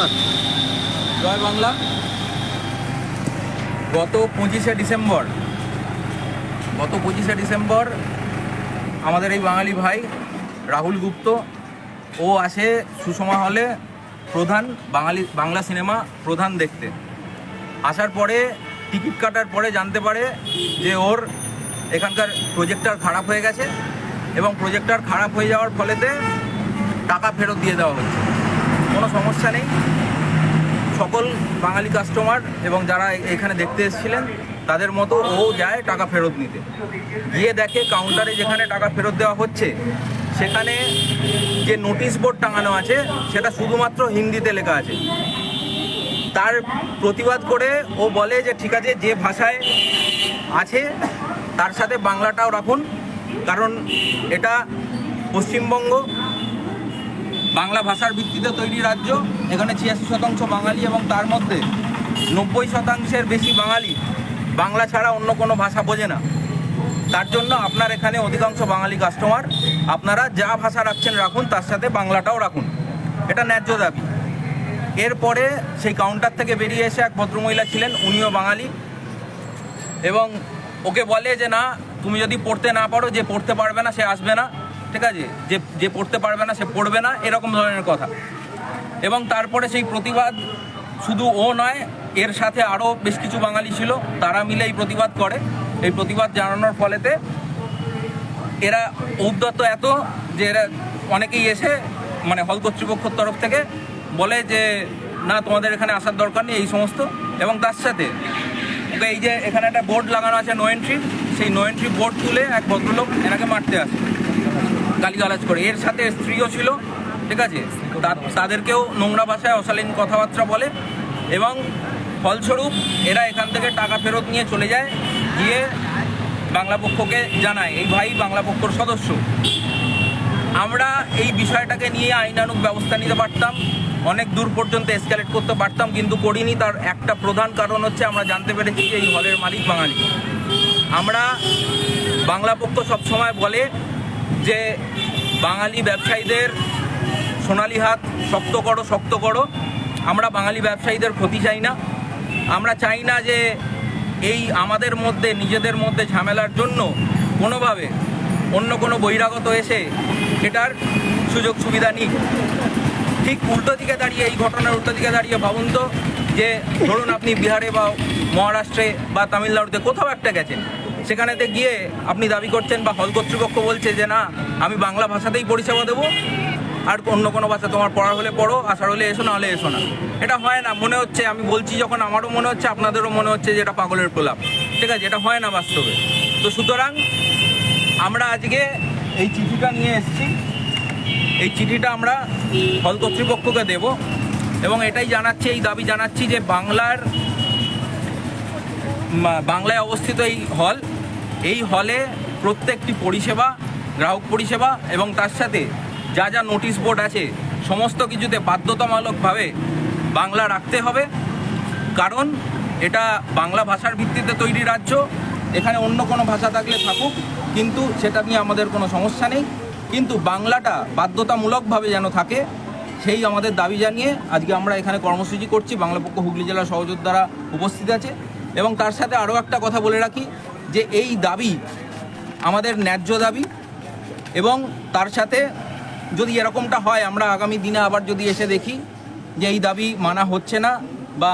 Start জয় বাংলা। গত পঁচিশে December, গত পঁচিশে ডিসেম্বর আমাদের এই বাঙালি ভাই রাহুল গুপ্ত, ও আসে সুষমা হলে প্রধান বাঙালি, বাংলা সিনেমা প্রধান দেখতে। আসার পরে টিকিট কাটার পরে জানতে পারে যে ওর এখানকার প্রজেক্টার খারাপ হয়ে গেছে এবং প্রজেক্টার খারাপ হয়ে যাওয়ার ফলেতে টাকা ফেরত দিয়ে দেওয়া হচ্ছে। কোনো সমস্যা নেই। সকল বাঙালি কাস্টমার এবং যারা এখানে দেখতে এসেছিলেন, তাদের মতো ও যায় টাকা ফেরত নিতে। গিয়ে দেখে কাউন্টারে যেখানে টাকা ফেরত দেওয়া হচ্ছে, সেখানে যে নোটিশ বোর্ড টাঙানো আছে, সেটা শুধুমাত্র হিন্দিতে লেখা আছে। তার প্রতিবাদ করে ও বলে যে, ঠিক আছে, যে ভাষায় আছে, তার সাথে বাংলাটাও রাখুন। কারণ এটা পশ্চিমবঙ্গ বাংলা ভাষার ভিত্তিতে তৈরি রাজ্য, এখানে ছিয়াশি শতাংশ বাঙালি এবং তার মধ্যে নব্বই শতাংশের বেশি বাঙালি বাংলা ছাড়া অন্য কোনো ভাষা বোঝে না। তার জন্য আপনার এখানে অধিকাংশ বাঙালি কাস্টমার আপনারা যা ভাষা রাখছেন রাখুন, তার সাথে বাংলাটাও রাখুন। এটা ন্যায্য দাবি। এরপরে সেই কাউন্টার থেকে বেরিয়ে এসে এক ভদ্রমহিলা ছিলেন, উনিও বাঙালি এবং ওকে বলে যে, না, তুমি যদি পড়তে না পারো, যে পড়তে পারবে না, সে আসবে না। ঠিক আছে? যে যে পড়তে পারবে না, সে পড়বে না, এরকম ধরনের কথা। এবং তারপরে সেই প্রতিবাদ শুধু ও নয়, এর সাথে আরও বেশ কিছু বাঙালি ছিল, তারা মিলে এই প্রতিবাদ করে। এই প্রতিবাদ জানানোর ফলেতে এরা ঔদ্ধত্য এত যে এরা অনেকেই এসে মানে হল কর্তৃপক্ষের তরফ থেকে বলে যে, না, তোমাদের এখানে আসার দরকার নেই এই সমস্ত। এবং তার সাথে ওকে এই যে এখানে একটা বোর্ড লাগানো আছে নো এন্ট্রি সেই নো এন্ট্রি বোর্ড তুলে এক ভদ্রলোক এনাকে মারতে আসে। গালিগালাজ করে। এর সাথে স্ত্রীও ছিল, ঠিক আছে? তাদেরকেও নোংরা ভাষায় অশালীন কথাবার্তা বলে এবং ফলস্বরূপ এরা এখান থেকে টাকা ফেরত নিয়ে চলে যায়, গিয়ে বাংলা পক্ষকে জানায়, এই ভাই বাংলা পক্ষর সদস্য। আমরা এই বিষয়টাকে নিয়ে আইনানুগ ব্যবস্থা নিতে পারতাম, অনেক দূর পর্যন্ত এসকালেট করতে পারতাম, কিন্তু করিনি। তার একটা প্রধান কারণ হচ্ছে আমরা জানতে পেরেছি যে এই হলের মালিক বাঙালি। আমরা বাংলা পক্ষ সবসময় বলে যে বাঙালি ব্যবসায়ীদের সোনালি হাত শক্ত করো শক্ত করো। আমরা বাঙালি ব্যবসায়ীদের ক্ষতি চাই না। আমরা চাই না যে এই আমাদের মধ্যে, নিজেদের মধ্যে ঝামেলার জন্য কোনোভাবে অন্য কোনো বহিরাগত এসে এটার সুযোগ সুবিধা নিক। ঠিক উল্টো দিকে দাঁড়িয়ে, এই ঘটনার উল্টো দিকে দাঁড়িয়ে ভাবুন তো যে ধরুন আপনি বিহারে বা মহারাষ্ট্রে বা তামিলনাড়ুতে কোথাও একটা গেছেন। সেখানেতে গিয়ে আপনি দাবি করছেন বা হল কর্তৃপক্ষ বলছে যে না, আমি বাংলা ভাষাতেই পরিষেবা দেবো। আর অন্য কোনো ভাষা তোমার পড়ার হলে পড়ো আসার হলে এসো না হলে এসো না। এটা হয় না, মনে হচ্ছে, আমি বলছি যখন আমারও মনে হচ্ছে, আপনাদেরও মনে হচ্ছে যে এটা পাগলের প্রলাপ। ঠিক আছে, এটা হয় না বাস্তবে। তো সুতরাং আমরা আজকে এই চিঠিটা নিয়ে এসেছি। এই চিঠিটা আমরা হল কর্তৃপক্ষকে দেব এবং এটাই জানাচ্ছি, এই দাবি জানাচ্ছি যে বাংলার বাংলায় অবস্থিত এই হল এই হলে প্রত্যেকটি পরিষেবা, গ্রাহক পরিষেবা এবং তার সাথে যা যা নোটিশ বোর্ড আছে, সমস্ত কিছুতে বাধ্যতামূলকভাবে বাংলা রাখতে হবে। কারণ এটা বাংলা ভাষার ভিত্তিতে তৈরি রাজ্য, এখানে অন্য কোনো ভাষা থাকলে থাকুক, কিন্তু সেটা নিয়ে আমাদের কোনো সমস্যা নেই। কিন্তু বাংলাটা বাধ্যতামূলকভাবে যেন থাকে, সেই আমাদের দাবি জানিয়ে আজকে আমরা এখানে কর্মসূচি করছি। বাংলা পক্ষ হুগলি জেলার সহযোদ্ধারা উপস্থিত আছে। এবং তার সাথে আরও একটা কথা বলে রাখি যে এই দাবি আমাদের ন্যায্য দাবি এবং তার সাথে যদি এরকমটা হয়, আমরা আগামী দিনে আবার যদি এসে দেখি যে এই দাবি মানা হচ্ছে না বা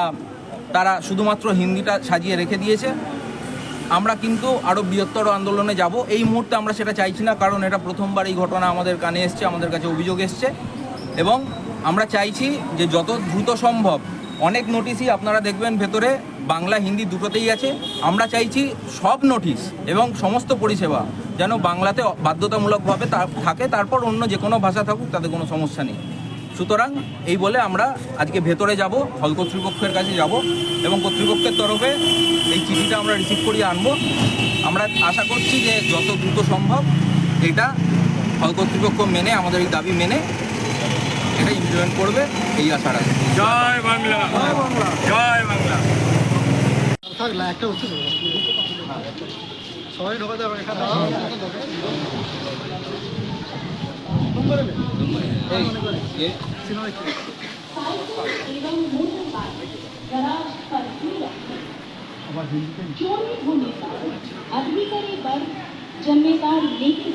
তারা শুধুমাত্র হিন্দিটা সাজিয়ে রেখে দিয়েছে, আমরা কিন্তু আরও বৃহত্তর আন্দোলনে যাব। এই মুহূর্তে আমরা সেটা চাইছি না, কারণ এটা প্রথমবার এই ঘটনা আমাদের কানে এসছে, আমাদের কাছে অভিযোগ এসছে এবং আমরা চাইছি যে যত দ্রুত সম্ভব অনেক নোটিশই আপনারা দেখবেন ভেতরে, বাংলা, হিন্দি দুটোতেই আছে। আমরা চাইছি সব নোটিশ এবং সমস্ত পরিষেবা যেন বাংলাতে বাধ্যতামূলকভাবে থাকে, তারপর অন্য যে কোনো ভাষা থাকুক, তাতে কোনো সমস্যা নেই। সুতরাং এই বলে আমরা আজকে ভেতরে যাব, হল কর্তৃপক্ষের কাছে যাব এবং কর্তৃপক্ষের তরফে এই চিঠিটা আমরা রিসিভ করিয়ে আনব। আমরা আশা করছি যে যত দ্রুত সম্ভব এটা হল কর্তৃপক্ষ মেনে, আমাদের এই দাবি মেনে সেটা ইমপ্লিমেন্ট করবে এই আশা রাখি জয় বাংলা। জয় বাংলা। জয় বাংলা। একটা সবাই नहीं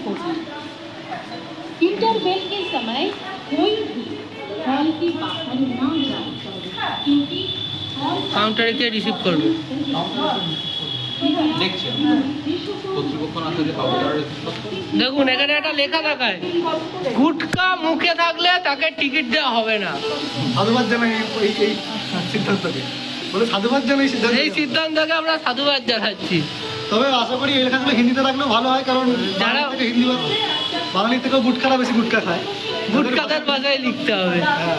होती इंटरवेल के समय कोई भी কাউন্টারে কে রিসিভ করবে। দেখুন এখানে একটা লেখা থাকায় গুটকা মুখে থাকলে তাকে টিকিট দেওয়া হবে না। সাধুবাদ জানাই এই সিদ্ধান্তকে। বলে সাধুবাদ জানাই সিদ্ধান্ত এই সিদ্ধান্তকে আমরা সাধুবাদ জানাচ্ছি। তবে আশা করি এই লেখাগুলো হিন্দিতে রাখলেও ভালো হয় কারণ যারা- হিন্দি বা- বাঙালির থেকেও গুটখারা বেশি গুটকা খায়। গুটকাদের ভাষায় লিখতে হবে। হ্যাঁ।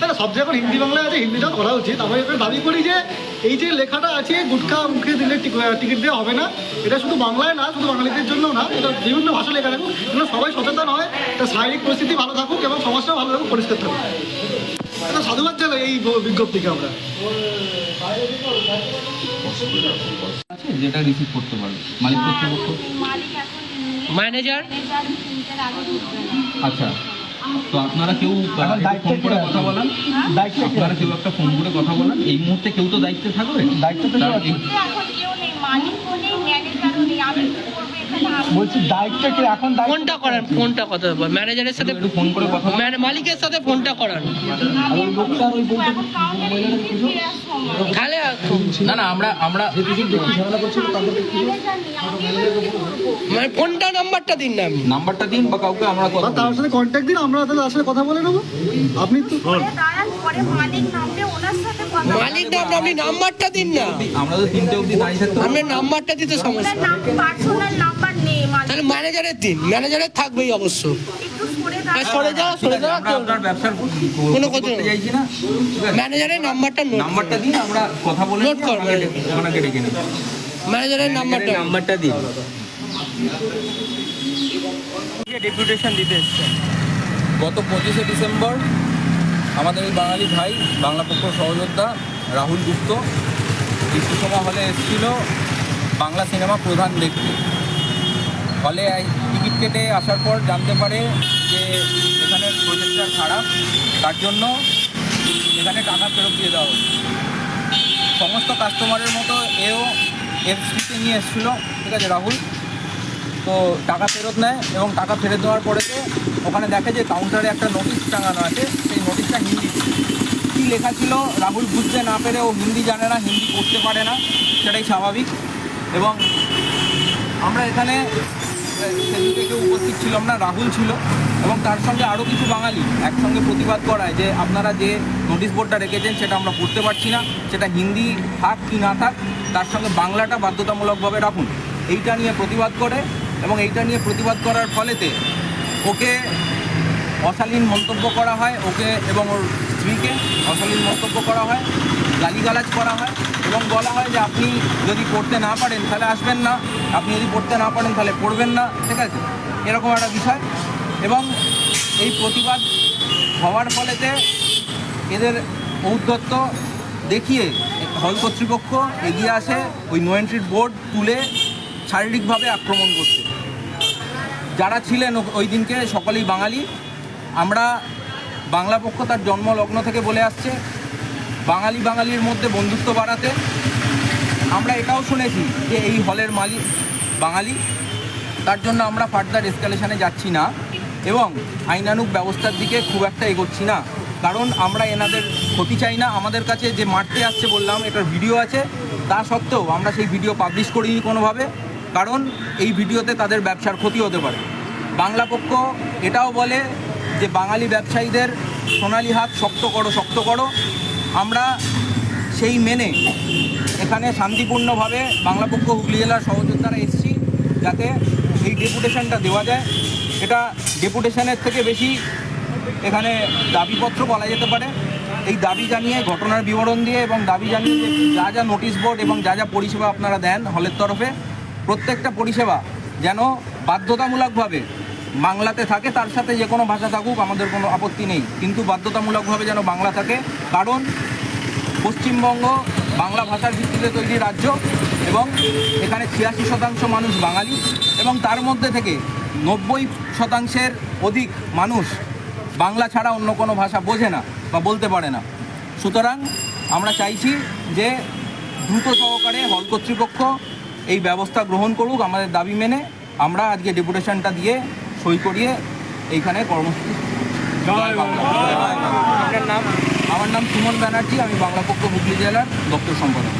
না, সব জায়গায় হিন্দি বাংলায় আছে হিন্দিটাও করা উচিত। আমি এবার দাবি করি যে এই যে লেখাটা আছে গুটখা মুখে দিলে টিক- টিকিট দেওয়া হবে না। এটা শুধু বাংলায় না শুধু বাঙালিদের জন্য না এটা বিভিন্ন ভাষা লেখা থাকুক। যেন সবাই সচেতন হয় তার শারীরিক পরিস্থিতি ভালো থাকুক এবং সমাজটাও ভালো থাকুক পরিষ্কার থাকুক। এটা সাধুবাদ জানাই এই বিজ্ঞপ্তিকে আমরা। যেটা রিসিভ করতে পারবে। মালিক কর্তৃপক্ষ? ম্যানেজার আচ্ছা। তো আপনারা কেউ ফোন করে কথা বলেন? আপনারা কেউ একটা ফোন করে কথা বলেন? এই মুহূর্তে কেউ তো দায়িত্বে থাকবে? দায়িত্ব তো এখন কেউ নেই মালিকও নেই ম্যানেজারও নেই আমি বলছি দায়িত্ব কি এখন ফোনটা করান ফোনটা কথা বল। ম্যানেজারের সাথে একটু ফোন করে কথা ম্যানে- মালিকের সাথে ফোনটা করান। তাহলে না না আমরা আমরা মানে ফোনটা নাম্বারটা দিন না নাম্বারটা দিন বা কাউকে আমরা কথা তার সাথে কন্ট্যাক্ট দিন আমরা তাহলে তার সাথে কথা বলে নেব। আপনি তো দাঁড়ান পরে মালিক নামবে ওনার সাথে কথা মালিক নাম আপনি নাম্বারটা দিন না। আমরা তো তিনটে অবধি দাঁড়িয়ে থাকতে। আপনার নাম্বারটা দিতে সমস্যা। নাম পার্সোনাল নাম্বার নেই মালিক। তাহলে ম্যানেজারের দিন। ম্যানেজারের থাকবেই অবশ্য। সরে সরে আপনার ব্যবসার কোনো কথা চাইছি না ম্যানেজারের নাম্বারটা নাম্বারটা দিন আমরা কথা বলে নোট নিয়ে কর, ডেকে- আপনাকে ম্যানেজারের নাম্বারটা। নাম্বারটা দিন। ডেপুটেশন দিতে গত পঁচিশে ডিসেম্বর আমাদের এই বাঙালি ভাই, বাংলা পক্ষ সহযোদ্ধা রাহুল গুপ্ত সুষমা হলে এসেছিল বাংলা সিনেমা প্রধান দেখতে। হলে টিকিট কেটে আসার পর জানতে পারে যে এখানের প্রজেক্টটা খারাপ, তার জন্য এখানে টাকা ফেরত দিয়ে দেওয়া হচ্ছে। সমস্ত কাস্টমারের মতো এও স্ত্রীকে নিয়ে এসেছিল। ঠিক আছে, রাহুল? তো টাকা ফেরত নেয় এবং টাকা ফেরত দেওয়ার পরেতে ওখানে দেখে যে কাউন্টারে একটা নোটিশ টাঙানো আছে। সেই নোটিশটা হিন্দি। কী লেখা ছিল রাহুল বুঝতে না পেরে ও হিন্দি জানে না, হিন্দি পড়তে পারে না, সেটাই স্বাভাবিক। এবং আমরা এখানে সেদিকে কেউ উপস্থিত ছিলাম না, রাহুল ছিল। এবং তার সঙ্গে আরও কিছু বাঙালি একসঙ্গে প্রতিবাদ করায় যে আপনারা যে নোটিশ বোর্ডটা রেখেছেন, সেটা আমরা পড়তে পারছি না। সেটা হিন্দি থাক কি না থাক, তার সঙ্গে বাংলাটা বাধ্যতামূলকভাবে রাখুন। এইটা নিয়ে প্রতিবাদ করে এবং এইটা নিয়ে প্রতিবাদ করার ফলেতে ওকে অশালীন মন্তব্য করা হয়, ওকে এবং ওর স্ত্রীকে অশালীন মন্তব্য করা হয়, গালিগালাজ করা হয় এবং বলা হয় যে আপনি যদি পড়তে না পারেন তাহলে আসবেন না, আপনি যদি পড়তে না পারেন তাহলে পড়বেন না, ঠিক আছে? এরকম একটা বিষয় এবং এই প্রতিবাদ হওয়ার ফলেতে এদের ঔদ্ধত্য দেখিয়ে হল কর্তৃপক্ষ এগিয়ে আসে, ওই নো এন্ট্রির বোর্ড তুলে শারীরিকভাবে আক্রমণ করতে যারা ছিলেন ওই দিনকে সকলেই বাঙালি। আমরা বাংলা পক্ষ তার জন্মলগ্ন থেকে বলে আসছে, বাঙালি বাঙালির মধ্যে বন্ধুত্ব বাড়াতে। আমরা এটাও শুনেছি যে এই হলের মালিক বাঙালি। তার জন্য আমরা ফার্দার এসকালেশনে যাচ্ছি না এবং আইনানুক ব্যবস্থার দিকে খুব একটা এগোচ্ছি না। কারণ আমরা এনাদের ক্ষতি চাই না। আমাদের কাছে যে মারতে আসছে বললাম, এটার ভিডিও আছে। তা সত্ত্বেও আমরা সেই ভিডিও পাবলিশ করিনি কোনোভাবে। কারণ এই ভিডিওতে তাদের ব্যবসার ক্ষতি হতে পারে। বাংলা পক্ষ এটাও বলে যে বাঙালি ব্যবসায়ীদের সোনালি হাত শক্ত করো শক্ত করো। আমরা সেই মেনে এখানে শান্তিপূর্ণভাবে বাংলা পক্ষ হুগলি জেলার সহযোদ্ধারা এসেছি যাতে এই ডেপুটেশনটা দেওয়া যায়। এটা ডেপুটেশনের থেকে বেশি এখানে দাবিপত্র বলা যেতে পারে। এই দাবি জানিয়ে, ঘটনার বিবরণ দিয়ে এবং দাবি জানিয়ে যা যা নোটিশ বোর্ড এবং যা যা পরিষেবা আপনারা দেন হলের তরফে প্রত্যেকটা পরিষেবা যেন বাধ্যতামূলকভাবে বাংলাতে থাকে, তার সাথে যে কোনো ভাষা থাকুক, আমাদের কোনো আপত্তি নেই। কিন্তু বাধ্যতামূলকভাবে যেন বাংলা থাকে, কারণ পশ্চিমবঙ্গ বাংলা ভাষার ভিত্তিতে তৈরি রাজ্য এবং এখানে ছিয়াশি শতাংশ মানুষ বাঙালি এবং তার মধ্যে থেকে নব্বই শতাংশের অধিক মানুষ বাংলা ছাড়া অন্য কোনো ভাষা বোঝে না বা বলতে পারে না। সুতরাং আমরা চাইছি যে দ্রুত সহকারে হল কর্তৃপক্ষ এই ব্যবস্থা গ্রহণ করুক আমাদের দাবি মেনে আমরা আজকে ডেপুটেশনটা দিয়ে সই করিয়ে এইখানে কর্মসূচি আপনার নাম? আমার নাম সুমন ব্যানার্জি আমি বাংলা পক্ষ হুগলি জেলার দপ্তর সম্পাদক।